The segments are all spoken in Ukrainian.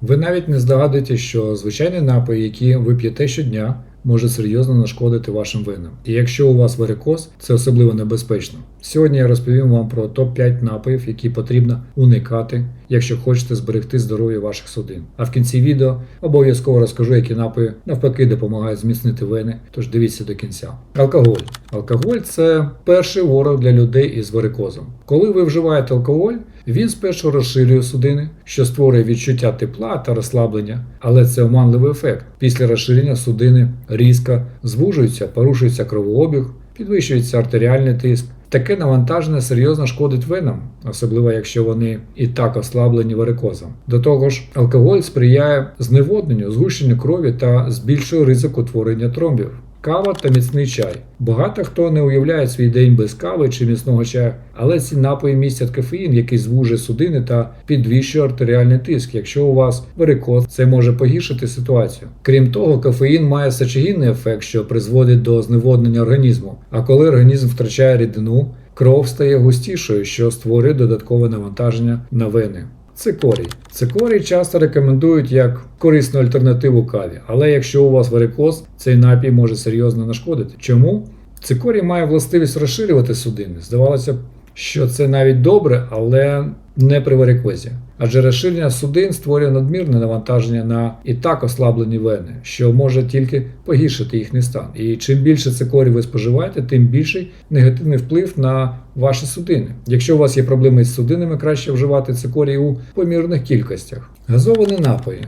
Ви навіть не здогадуєтесь, що звичайні напої, які ви п'єте щодня, може серйозно нашкодити вашим венам. І якщо у вас варикоз, це особливо небезпечно. Сьогодні я розповім вам про топ-5 напоїв, які потрібно уникати, якщо хочете зберегти здоров'я ваших судин. А в кінці відео обов'язково розкажу, які напої навпаки допомагають зміцнити вени, тож дивіться до кінця. Алкоголь. Алкоголь це перший ворог для людей із варикозом. Коли ви вживаєте алкоголь, він спершу розширює судини, що створює відчуття тепла та розслаблення, але це оманливий ефект. Після розширення судини різко звужуються, порушується кровообіг, підвищується артеріальний тиск. Таке навантаження серйозно шкодить венам, особливо якщо вони і так ослаблені варикозом. До того ж, алкоголь сприяє зневодненню, згущенню крові та збільшує ризик утворення тромбів. Кава та міцний чай. Багато хто не уявляє свій день без кави чи міцного чаю, але ці напої містять кофеїн, який звужує судини та підвищує артеріальний тиск. Якщо у вас варикоз, це може погіршити ситуацію. Крім того, кофеїн має сечогінний ефект, що призводить до зневоднення організму. А коли організм втрачає рідину, кров стає густішою, що створює додаткове навантаження на вени. Цикорій. Цикорій часто рекомендують як корисну альтернативу каві, але якщо у вас варикоз, цей напій може серйозно нашкодити. Чому? Цикорій має властивість розширювати судини. Здавалося б, що це навіть добре, але не при варикозі. Адже розширення судин створює надмірне навантаження на і так ослаблені вени, що може тільки погіршити їхній стан. І чим більше цикорій ви споживаєте, тим більший негативний вплив на ваші судини. Якщо у вас є проблеми з судинами, краще вживати цикорій у помірних кількостях. Газовані напої.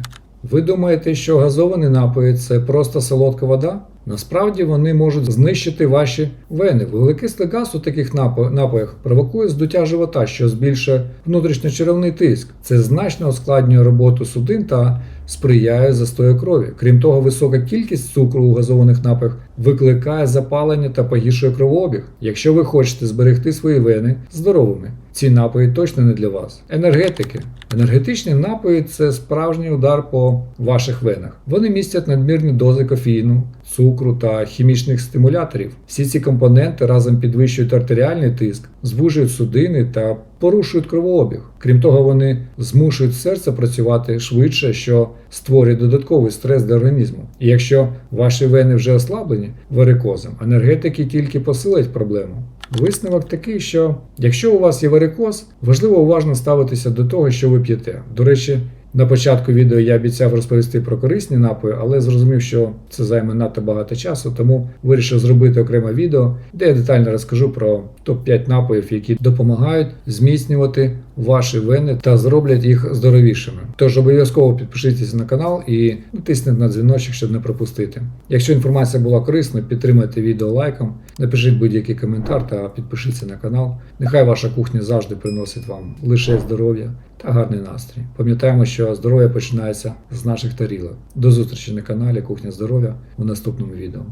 Ви думаєте, що газовані напої це просто солодка вода? Насправді вони можуть знищити ваші вени. Вуглекислий газ у таких напоях провокує здуття живота, що збільшує внутрішньочеревний тиск. Це значно ускладнює роботу судин та сприяє застою крові. Крім того, висока кількість цукру у газованих напоях викликає запалення та погіршує кровообіг. Якщо ви хочете зберегти свої вени здоровими, ці напої точно не для вас. Енергетики. Енергетичні напої це справжній удар по ваших венах. Вони містять надмірні дози кофеїну, цукру та хімічних стимуляторів. Всі ці компоненти разом підвищують артеріальний тиск, звужують судини та порушують кровообіг. Крім того, вони змушують серце працювати швидше, що створює додатковий стрес для організму. І якщо ваші вени вже ослаблені варикозом, енергетики тільки посилять проблему. Висновок такий, що якщо у вас є варикоз, важливо уважно ставитися до того, що ви п'єте. До речі, на початку відео я обіцяв розповісти про корисні напої, але зрозумів, що це займе надто багато часу, тому вирішив зробити окреме відео, де я детально розкажу про топ-5 напоїв, які допомагають зміцнювати ваші вени та зроблять їх здоровішими. Тож обов'язково підпишіться на канал і натисніть на дзвіночок, щоб не пропустити. Якщо інформація була корисною, підтримайте відео лайком, напишіть будь-який коментар та підпишіться на канал. Нехай ваша кухня завжди приносить вам лише здоров'я та гарний настрій. Пам'ятаємо, що здоров'я починається з наших тарілок. До зустрічі на каналі Кухня Здоров'я у наступному відео.